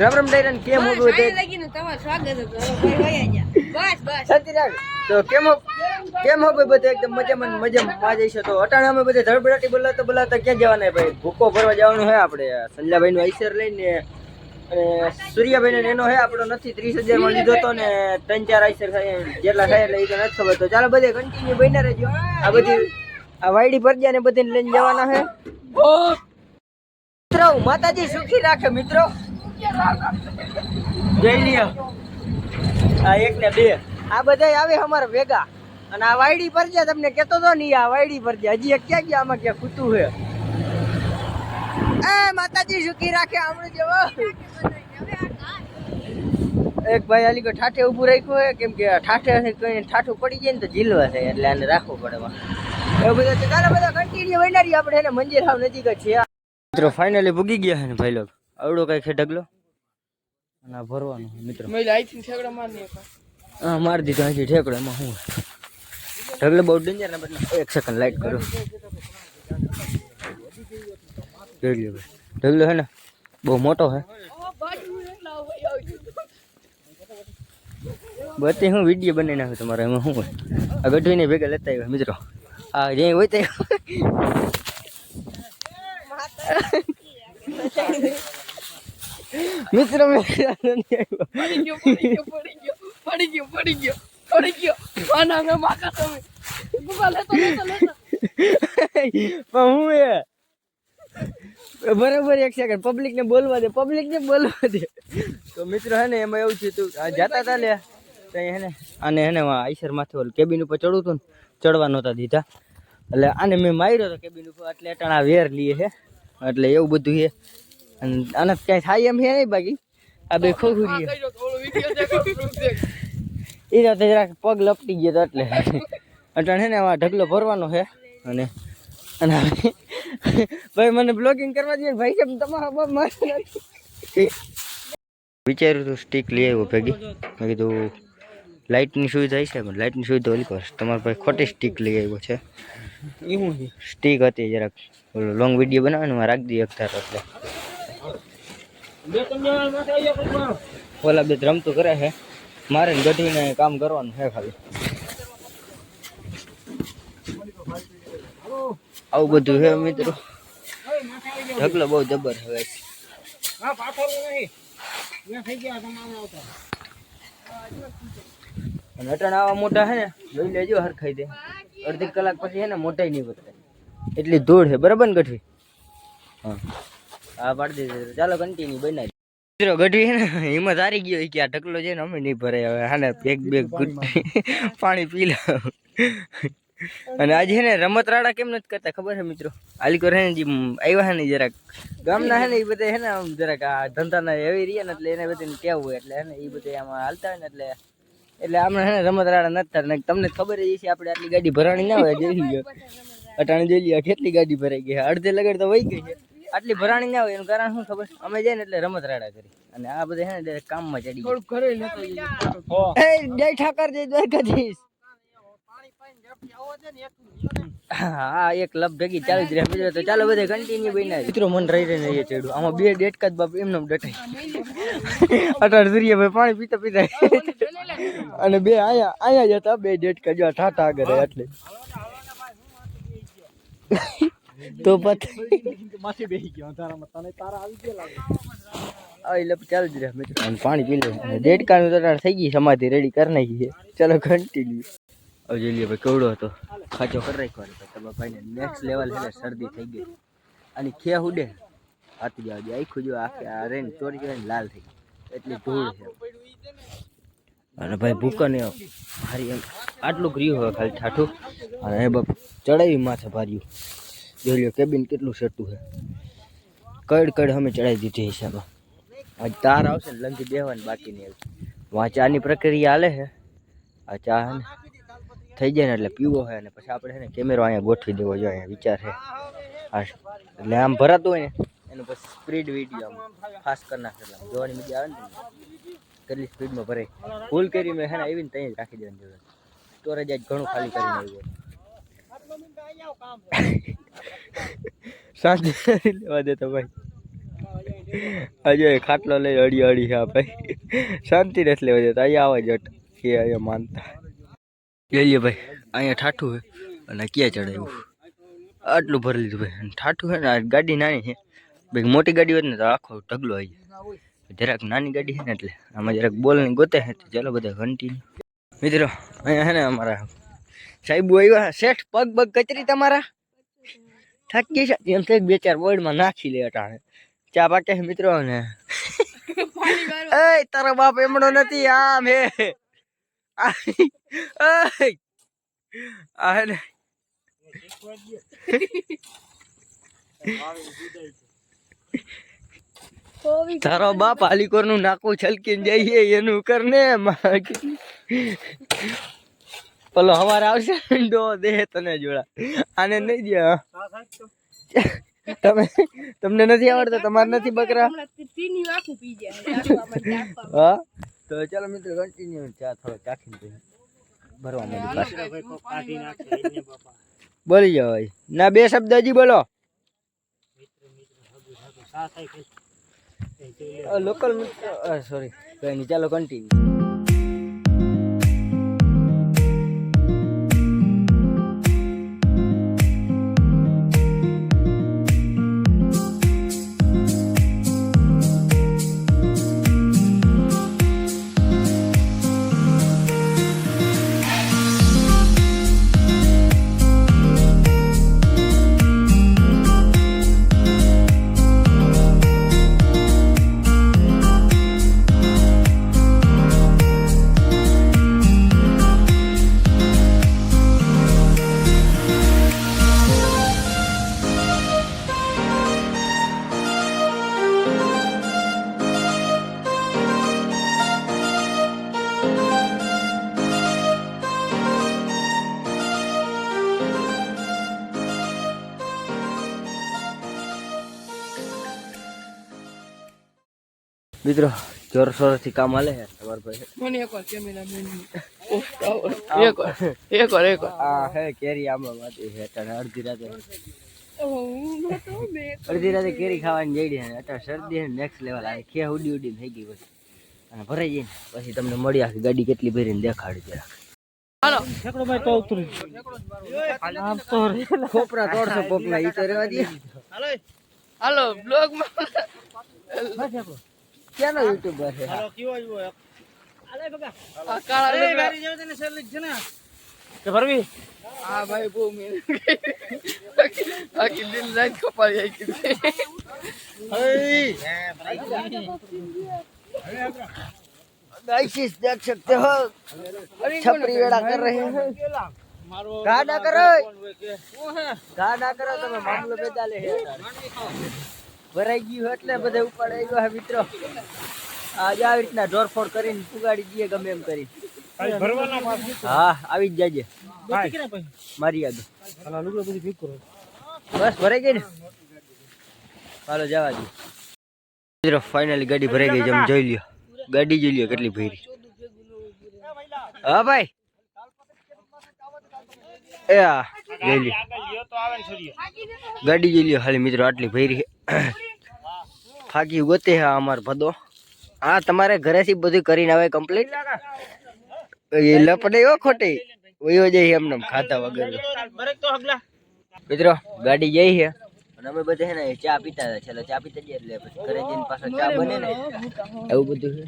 રામ રામ ડાયરન કેમ બસ, તે લાગીને તમારું સ્વાગત હતું. ભાઈ ગયા. બસ બસ. શાંતિ તો કેમ કેમ હો ભાઈ બધે એકદમ મજામાં મજામાં માં જઈશું તો અટાણે અમે બધા ધડબડાટી બોલાવતા બોલાતા ક્યાં જવાના ભાઈ? ભૂકો ભરવા જવાનું હે આપણે. સંજલાભાઈ નું આઈસર લઈને અને સૂર્યાભાઈને એનો હે આપણો નથી ત્રીસ હજારમાં લીધો તો ને ત્રણ ચાર આઈસર થાય જેટલા થાય એટલે એ તો નથી ખબર. તો ચાલો બધે કન્ટિન્યુ બન્યા રહેજો. આ બધી આ વાયડી પરજા ને બધી લઈને જવાના હે મિત્રો માતાજી સુખી રાખે મિત્રો. જઈ લ્યો. આ એક ને બે. આ બધા આવે અમારા ભેગા. અને આ વાયડી પર છે તમને કેતો તો નહીં આ વાયડી પર છે હજી એક ક્યાં ગયા? આમાં ક્યાં કૂતું છે એ માતાજી સુખી રાખે હમણાં જેવો. એક ભાઈ આલી કો ઠાઠે ઊભું રાખ્યું હોય કેમ કે ઠાઠે કઈ ઠાઠું પડી જાય ને તો ઝીલવા છે એટલે આને રાખવું પડે. એવું બધું તારા બધા કન્ટિન્યુ વહેનારી આપણે એને મંજિર હાવ નજીક જ છે મિત્રો ફાઇનલી ભૂગી ગયા છે ને ભાઈ લોક. આવડો કઈ છે ઢગલો? અને આ ભરવાનું છે મિત્રો. મેં આઈથી ઠેકડા મારી નાખ્યા. હા મારી દીધો હજી ઠેકડો એમાં શું ઢગલો બહુ ડેન્જર ને બદલે. એક સેકન્ડ લાઈટ કરો. જોઈ લ્યો ભાઈ. ઢગલો હે ને બહુ મોટો હે. બધી હું વીડિયો બનાવી નાખું તમારે એમાં શું હોય? આ ગઢવીને ભેગા લેતા આવ્યા મિત્રો. આ જે હોય તે મિત્રો પડી ગયો પડી ગયો પડી ગયો હું એ બરાબર, એક સેકન્ડ પબ્લિક ને બોલવા દે પબ્લિક ને બોલવા દે. તો મિત્રો હે ને, એમાં એવું થયું તું જાતા હતા લે ત્યાં હે ને, આને હે ને આઈસર માથે ઓલ કેબિન ઉપર ચડવું હતું ને, ચડવા નહોતા દીધા. એટલે આને મેં માર્યો હતો કેબિન ઉપર, એટલે અટાણા વેર લીએ હે. એટલે એવું બધું છે અને આને ક્યાંય થાય એમ છે નહીં બાકી? આ બે ખોખું ગયો એ તો જરાક પગ લપટી ગયો તો એટલે. અટણ છે ને આ ઢગલો ભરવાનો છે અને અને ભાઈ મને બ્લોગિંગ કરવા દે ભાઈ કેમ તમારા બાપ મારે વિચાર્યું તું સ્ટીક લઈ આવ્યો ભેગી. મેં કીધું લાઇટની સુવિધા છે. પણ લાઇટની સુવિધા ઓલી પર તમારા ભાઈ ખોટી સ્ટીક લઈ આવ્યો છે. સ્ટીક હતી જરાક. ઓલો લોંગ વીડિયો બનાવવાનું એમાં રાખી દઈએ અખતાર એટલે. ઓલા બે રમતું કરે છે. મારે ને ગઢવીને કામ કરવાનું છે ખાલી. આવું બધું છે મિત્રો. ઢગલો બહુ જબર હવે. અને અટાણ આવા મોટા છે ને જોઈ લેજો હરખાઈ દે. અડધી કલાક પછી છે ને મોટાઈ નહીં વધતા એટલી ધૂળ છે. બરાબર ને ગઢવી? હા. હા પાડી દીધી ચાલો કન્ટિન્યુ બનાવી મિત્રો ગઢવી ને હિંમત હારી ગયો કે આ ઢકલો છે ને અમે નહીં ભરાય. હવે હાને બેગ બેગ ગુડ પાણી પી લો. અને આજે છે ને રમત રાડા કેમ નથી કરતા ખબર છે મિત્રો? આલીકોર છે ને જે આવ્યા હે ને જરાક ગામના હે ને એ બધા હે ને આમ જરાક આ ધંધાના એવી રહ્યા ને એટલે એને બધી કેવું હોય એટલે હે ને એ બધા આમાં હાલતા હોય ને એટલે એટલે આમને હે ને રમત રાડા નથી થતા. ને તમને ખબર જ છે આપણે આટલી ગાડી ભરાણી ના હોય જોઈ ગયો અટાણે જોઈ લ્યો કેટલી ગાડી ભરાઈ ગઈ અડધે લગડ તો વહી ગઈ છે. આટલી ભરાણી ના હોય એનું કારણ શું ખબર? અમે જઈને ને એટલે રમત રાડા કરી. અને આ બધા છે ને કામમાં ચડી થોડું ઘરે એ જય ઠાકર જય દ્વારકાધીશ. હા એક લબ ભેગી ચાલુ જ રહે. મિત્રો તો ચાલો બધે કન્ટિન્યુ બન્યા મિત્રો મન રહી રહીને એ ચડ્યું આમાં બે ડેટકા જ બાપ એમને ડટાઈ. અટાણ સૂર્યભાઈ પાણી પીતા પીતા. અને બે આયા આયા જ હતા બે ડેટકા જો ઠાઠા આગળ એટલે. તો પછી માથે બેહી ગયો તારામાં તને તારા આવી ગયા લાગે. લપ ચાલુ જ રહે મિત્રો પાણી પી લે દેડકાનું તો થઈ ગઈ સમાધિ રેડી કરી નાખી છે. ચાલો કન્ટિન્યુ હવે જોઈ લઈએ ભાઈ કેવડો હતો. ખાચો કરી રાખ્યો તમે ભાઈને નેક્સ્ટ લેવલ છે શરદી થઈ ગઈ. અને ખે ઉડે. હાથી જવા આખું જો આખે આ રેન ચોરી કરીને લાલ થઈ ગઈ એટલી ધૂળ છે. અને ભાઈ ભૂકો ને ભારી એમ આટલું કર્યું હવે ખાલી ઠાઠું. અને એ બાપ ચડાવી માથે ભાર્યું. જોઈ લ્યો કેબિન કેટલું સેટું છે. કડ કડ અમે ચડાવી દીધી હિસાબમાં આ તાર આવશે ને લંગી દેવાની બાકી નહીં આવી વાં ચાની પ્રક્રિયા હાલે છે. આ ચા ને, થઈ જાય ને એટલે પીવો હોય અને પછી આપણે છે ને કેમેરો અહીંયા ગોઠવી દેવો જોઈએ, અહીંયા વિચાર છે. હા એટલે આમ ભરાતું હોય ને, એનું પછી સ્પીડ વીડિયો આમ ખાસ કરી નાખે એટલે જોવાની મજા આવે ને કેટલી સ્પીડમાં ભરાય. ફૂલ કરી મેં છે ને, આવીને ત્યાં જ રાખી દેવાની જરૂર સ્ટોરેજ આજ ઘણું ખાલી કરીને આવ્યું શાંતિ લેવા દેતો ભાઈ. હજુ ખાટલો લઈ અડી અડી હા ભાઈ. શાંતિ નથી લેવા જતા અહીંયા આવા જટ. કે અહીંયા માનતા. જઈએ ભાઈ, અહીંયા ઠાઠું છે. અને ક્યાં ચડાવ્યું આટલું ભરી લીધું ભાઈ. ઠાઠું છે ને ગાડી નાની છે. ભાઈ, મોટી ગાડી હોત ને તો આખો ઢગલો આવી જાય. જરાક નાની ગાડી છે ને એટલે. આમાં જરાક બોલ ને ગોતે ચાલો બધા ઘંટી મિત્રો, અહીંયા છે ને અમારા સાહેબ આવ્યા શેઠ પગ પગ કચરી તમારા? થાકી છે એમ થઈ બે ચાર બોર્ડમાં નાખી લે અટાણે. ચા પાકે મિત્રો ને? એ તારો બાપ એમણો નથી આમ હે. આ હે ને. હોવી તારો બાપ હાલીકોરનું નાકું છલકીને જઈએ એનું કર ને માં કેટલી- પેલો હવારે આવશે ડો દે તને જોડા. આને નહીં દે તમે તમને નથી આવડતા? તમારે નથી બકરા. હા? તો ચાલો મિત્રો કન્ટિન્યુ ચા થોડો પછી ભરવા મળી બોલી જાઓ ભાઈ. ના બે શબ્દ હજી બોલો. લોકલ મિત્ર સોરી કઈ નહીં ચાલો કન્ટિન્યુ મિત્રો જોર શોરથી કામ હાલે છે તમારા પાસે મને આ હે કેરી આંબા માંથી છે અટાણે અડધી રાતે. અડધી રાતે કેરી ખાવાની જઈડી છે અટાણે શરદી છે નેક્સ્ટ લેવલ આવે ખે ઉડી ઉડી થઈ ગઈ પછી અને ભરાઈ જઈને પછી તમને મળી આખી ગાડી કેટલી ભરીને દેખાડી જરા હાલો. આમ તો ખોપરા તોડશો પોપના ઈ તો રહેવા દે. હાલો બ્લોગમાં ક્યાંનો યુટ્યુબર છે આ કાળા લુગડા. હા ભાઈ બહુ મહેનત કરી. આખી દિન રાત કપાઈ જાય કીધી. गाइस देख सकते हो छपरी वेड़ा कर रहे हैं गा ना करो गा ના કરો તમે મામલો બેદાલે હે ભરાઈ ગયું એટલે બધે ઉપાડાઈ ગયો હે મિત્રો. આજે આવી રીતના ઢોરફોડ કરીને પુગાડી દઈએ ગમે એમ કરી. હા આવી જ જાજે. મારી આગળ બસ ભરાઈ ગઈ ને? હાલો જવા દઈએ મિત્રો ફાઇનલી ગાડી ભરાઈ ગઈ છે. એમ જોઈ લ્યો. ગાડી જોઈ લ્યો કેટલી ભરી. હા ભાઈ. એ હા જોઈ લ્યો. ગાડી જોઈ લ્યો. હાલી મિત્રો આટલી ભરી ફાકી ગોતે હા અમાર ભદો. હા, તમારે ઘરેથી બધું કરીને આવે કમ્પ્લીટ એ લપડે હો ખોટી. વયો જાય એમને ખાતા વગર. મિત્રો, ગાડી જઈ છે અને અમે બધા ને ચા પીતા હતા. છેલ્લે ચા પીતા જઈએ એટલે પછી ઘરે જઈને પાછા ચા બને ને. એવું બધું છે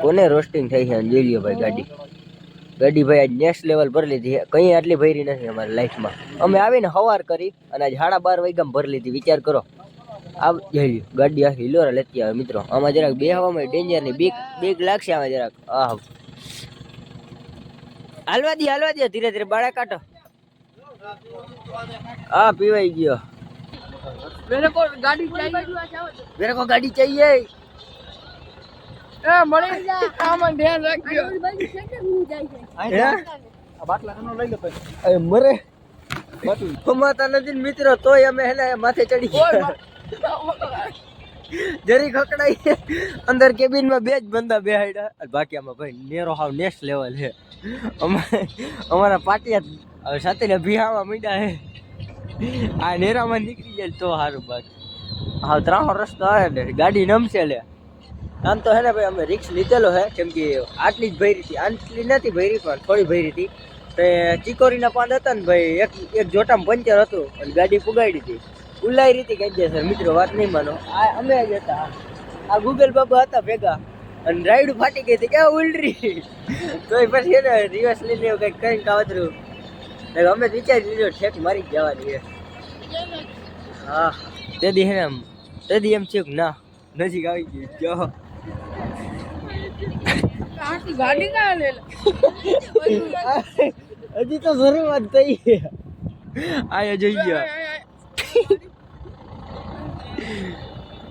કોને રોસ્ટિંગ થઈ છે જોઈ લ્યો ભાઈ ગાડી. ગાડી આજ નેક્સ્ટ લેવલ ભરી લીધી કંઈ આટલી ભરી નથી અમારી લાઈફમાં અમે આવીને હવાર કરી અને આજ બાર વાગ્યા ભરી લીધી. વિચાર કરો. આવ જઈ ગાડી આ હિલોરા લેતી આવે મિત્રો. આમાં જરાક બે હવામાં ડેન્જરની બીક બીક લાગશે આમાં જરાક. આહ. હાલવા દે હાલવા દે. ધીરે ધીરે બાળા કાઢો. હા પીવાઈ ગયો. મેરે કો ગાડી ચાહીએ મેરે કો ગાડી ચાહીએ એ મળી જા. આમાં ધ્યાન રાખજો. મરે. કમાતા નથી મિત્રો તોય અમે હેને માથે ચડી જરી ખકડાઈ અંદર કેબિનમાં બે જ બંદા બેહાડ્યા બાકી આમાં ભાઈ નેરો હાવ નેક્સ્ટ લેવલ છે. અમારે પાટિયા હવે સાથે ને બિહાવા મીડા હે આ નેરામાં નીકળી જાય તો સારું બાકી. હા ત્રણ રસ્તો આવે ને ગાડી નમશે લે. આમ તો હે ને ભાઈ, અમે રિક્સ લીધેલો હે, કેમ કે આટલી જ ભરી હતી. આટલી નથી ભરી, પણ થોડી ભરી હતી. તો ચિકોરીના પાંદ હતા ને ભાઈ, એક એક જોટામાં પંચર હતું અને ગાડી પુગાડી હતી. ઉલાઈ રીતે કહી સર મિત્રો, વાત નહીં માનો. આ અમે જ હતા. આ ગૂગલ બાબા હતા ભેગા. અને રાઈડ ફાટી ગઈ હતી ક્યાં ઉલરી. તો પછી એને રિવર્સ લઈ લેવું કંઈક કરીને કાવતરું. અમે વિચારી લીધો, ઠેક મારી જ જવાની છે હા તેથી હે ને તેથી એમ છે ના, નજીક આવી ગયું. જો. ગાડી કાં લે હજી તો શરૂઆત થઈ આયા જોઈ ગયો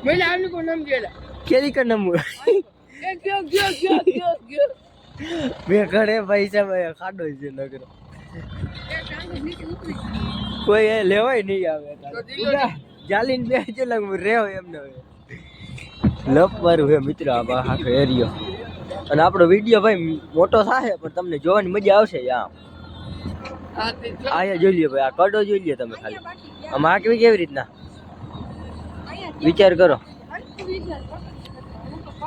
મેલે આમની કોઈ નામ ગયેલા કેરી કર નમુ એ ગયો ગયો ગયો ગયો ગયો મેં ઘરે પૈસા ભાઈ ખાડો છે નગર એ ટાંગો નીચે ઉતરી કોઈ એ લેવાય નહીં આવે તો દિલો ઉડા, જાલીને બે છે લાગ રેવ એમને લપવારું હે મિત્ર આ બા આખો એરિયો અને આપણો વીડિયો ભાઈ મોટો થશે પણ તમને જોવાની મજા આવશે આમ આયા જોઈ લ્યો ભાઈ આ કડો જોઈ લ્યો તમે ખાલી. આમાં આકવી કેવી રીતના? વિચાર કરો.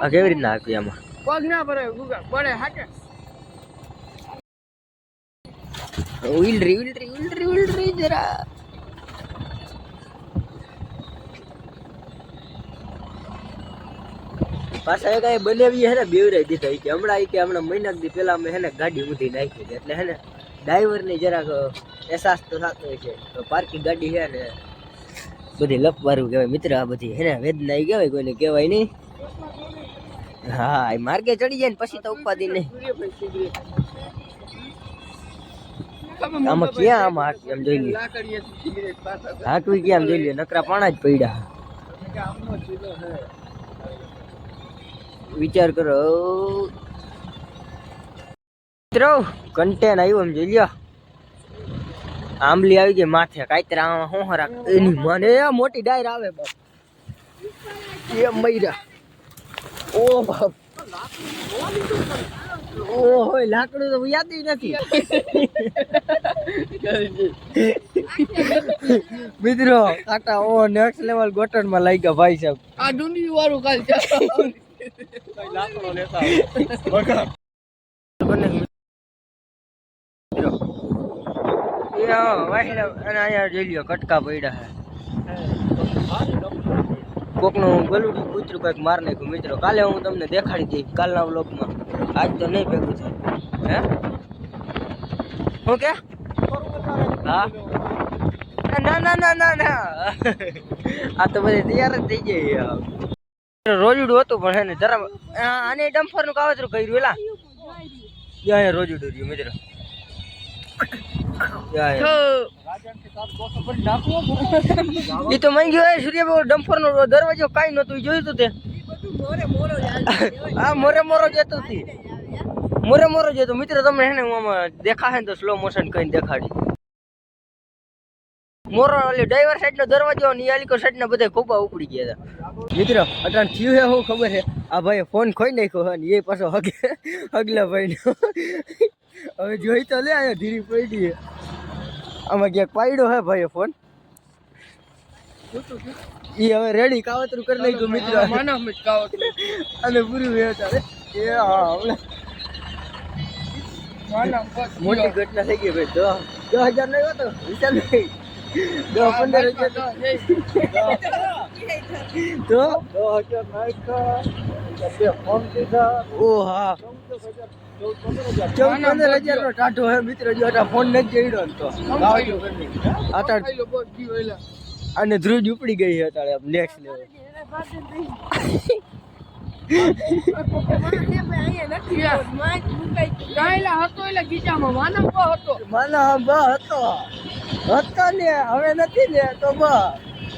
આ કેવી રીતના આકવી આમાં? પગ ના ભરાય ગુગા પડે હાકે. ઉલરી ઉલરી ઉલરી ઉલરી જરા. પાછા એક આ બનાવી હે ને બેવરાઈ દીધા કે હમણાં કે હમણાં મહિના દી પેલા અમે હે ગાડી ઊંધી નાખી એટલે હે ને ડ્રાઈવરની જરાક અહેસાસ તો થતો હોય છે. પાર્કિંગ ગાડી છે ને, બધી લપવારું કહેવાય. મિત્ર, આ બધી હે ને, વેદના એ કહેવાય, કોઈને કહેવાય નહીં. હા એ માર્ગે ચડી જાય ને, પછી તો ઉપાધિ નહીં. આમાં ક્યાં આમાં એમ જોઈ લે હાટવી ક્યાં જોઈ લે નકરા પાણા જ પડ્યા. વિચાર કરો. મિત્રો કન્ટેન આવ્યું એમ જોઈ લ્યો. આંબલી આવી ગઈ માથે કાયતરા હું હરાક? એની મને મોટી ડાયર આવે બાપ. એ મૈરા ઓ બાપ ઓહો લાકડું તો યાદ નથી. મિત્રો કાટા ઓ નેક્સ્ટ લેવલ ગોટણમાં લઈ ગયા ભાઈ સાહેબ. આ ડુંડી વાળું કાલ લાકડો લેતા. બગા. કટકા પડ્યા છે કોકનું ગલુડું કંઈક માર નાખ્યું મિત્રો કાલે હું તમને દેખાડી દઈશ કાલના વ્લોગમાં આજ તો નહીં ભેગું થાય હે શું કે ના ના ના ના ના આ તો બધી તૈયાર જ થઈ ગઈ રોજડું હતું પણ હે ને જરા આને ડમ્ફરનું કાવતરું કર્યું એલા. યા રોજડું રહ્યું મિત્રો. એ તો મઈ ગયો એ સૂર્ય ડમ્ફર નો દરવાજો કાઈ નતું જોયું તું તે? મોરે મોરો જતો હતી મોરે મોરો જતો. મિત્ર તમને હે ને હું આમાં દેખાશે ને તો સ્લો મોશન કરીને દેખાડી. મોરો ઓલી ડ્રાઈવર સાઈડ નો દરવાજો ને આલીકો સાઈડ ના બધા ખોબા ઉપડી ગયા હતા. મિત્ર અટાણ થયું હે હું ખબર છે? આ ભાઈ ફોન ખોઈ નાખ્યો હે ને એ પાછો હગે હગલા ભાઈનો. હવે જોઈ તો લે આયો ધીરી પડી છે આમાં ક્યાંક પાડ્યો હે ભાઈ ફોન ઈ હવે રેડી કાવતરું કરી નાખ્યું મિત્ર. માનવ મિત અને પૂરું વેચ ચાલે એ હા માનવ મોટી ઘટના થઈ ગઈ ભાઈ. દસ હજાર નહીં હતો વિચાર નહીં દસ પંદર તો? દસ હજાર. બે ફોન દીધા. ઓ હા. ચૌદ પંદર હજાર. નો ટાટો હે મિત્ર જો આ ફોન નથી જઈડો તો. અને ધ્રુજ ઉપડી ગઈ છે અત્યારે નેક્સ્ટ લેવલ. હવે નથી ને તો બ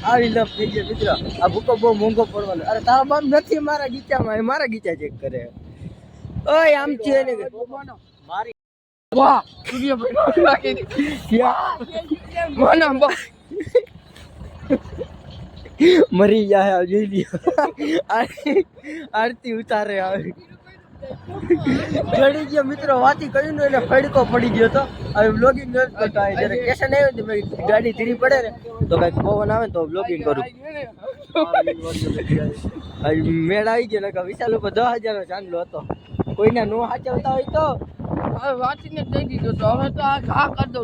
આવી લપ થઈ ગઈ મિત્ર. આ ભૂકો બહુ મોંઘો પડવાનો. અરે તારા બાપ નથી મારા ગીચામાં એ મારા ગીચા ચેક કરે. ઓય આમ છે ને મારી વાહ સૂર્યભાઈ નાખી દીધી. ક્યાં? માનવ બસ મરી જાય જોઈ લ્યો. આરતી ઉતારે આવે. ચડી ગયો મિત્રો, વાતી કર્યું ને એટલે ફડકો પડી ગયો તો. હવે બ્લોગિંગ નથી કરતો, આ જ્યારે સ્ટેશન આવ્યો ને ભાઈ ગાડી ધીરી પડે ને, તો કાંઈક પવન આવે ને તો બ્લોગિંગ કરું. મેળ આવી ગયો ને કે વિશાલ ઉપર દસ હજાર નો ચાંદલો હતો. કોઈના નો સાચવતા હોય તો. હવે વાંચીને દઈ દીધો તો. હવે તો આ ઘા કરી દો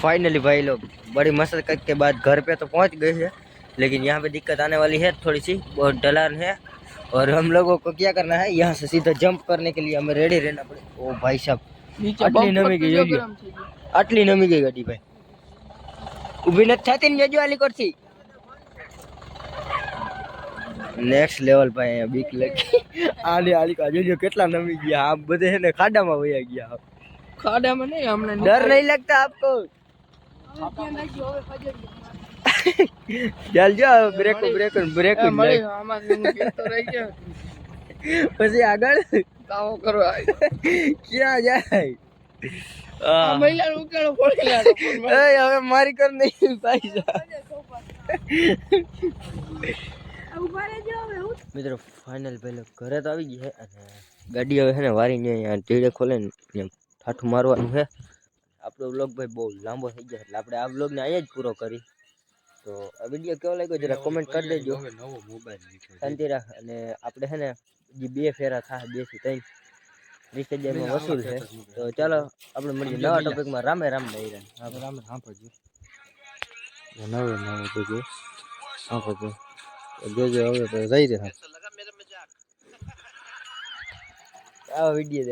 फाइनली भाई लोग बड़ी मशक्कत के बाद घर पे तो पहुंच गए हैं लेकिन यहाँ पे दिक्कत आने वाली है थोड़ी सी बहुत ढलान है और हम लोगों को क्या करना है यहाँ से सीधा जंप करने के लिए हमें रेडी रहना पड़े ओ भाई साहब નીચે આટલી બમ્પર નમી ગઈ, કેટલો જોજો. ગરમ થઈ ગયો. આટલી નમી ગઈ ગાડી ભાઈ ઊભી નથી થતી ને જજો આલી કરતી નેક્સ્ટ લેવલ ભાઈ અહીંયા બીક લાગી આલી આલી કા જોજો કેટલા નમી ગયા આમ બધે છે ને ખાડામાં વયા ગયા ખાડામાં નહીં હમણાં ડર નહીં लगता आपको ચાલ જો બ્રેક બ્રેક બ્રેક પછી આગળ? દાવો કરો ક્યાં જાય. પડી હવે મારી કર નહીં પૈસા મિત્રો ફાઇનલ પહેલો ઘરે તો આવી ગયા અને ગાડી હવે છે ને વારીને અહીંયા ટીડે ખોલે ને ઠાઠું મારવાનું છે. આપણો વ્લોગ ભાઈ બહુ લાંબો થઈ ગયો એટલે આપણે આ વ્લોગને અહીંયા જ પૂરો કરી. તો આ વીડિયો કેવો લાગ્યો જરા કોમેન્ટ કરી દેજો. શાંતિ રાખ અને આપણે છે ને જે બે ફેરા થાય બેથી ત્રણ વીસ હજારમાં વસૂલ છે. તો ચાલો આપણે મળીએ નવા ટોપિકમાં રામે રામ રામ રામ રામ સાંભળજો નવે નવે જોજો સાંભળજો જોજો હવે જઈ રહ્યા. આવા વીડિયો દેખ.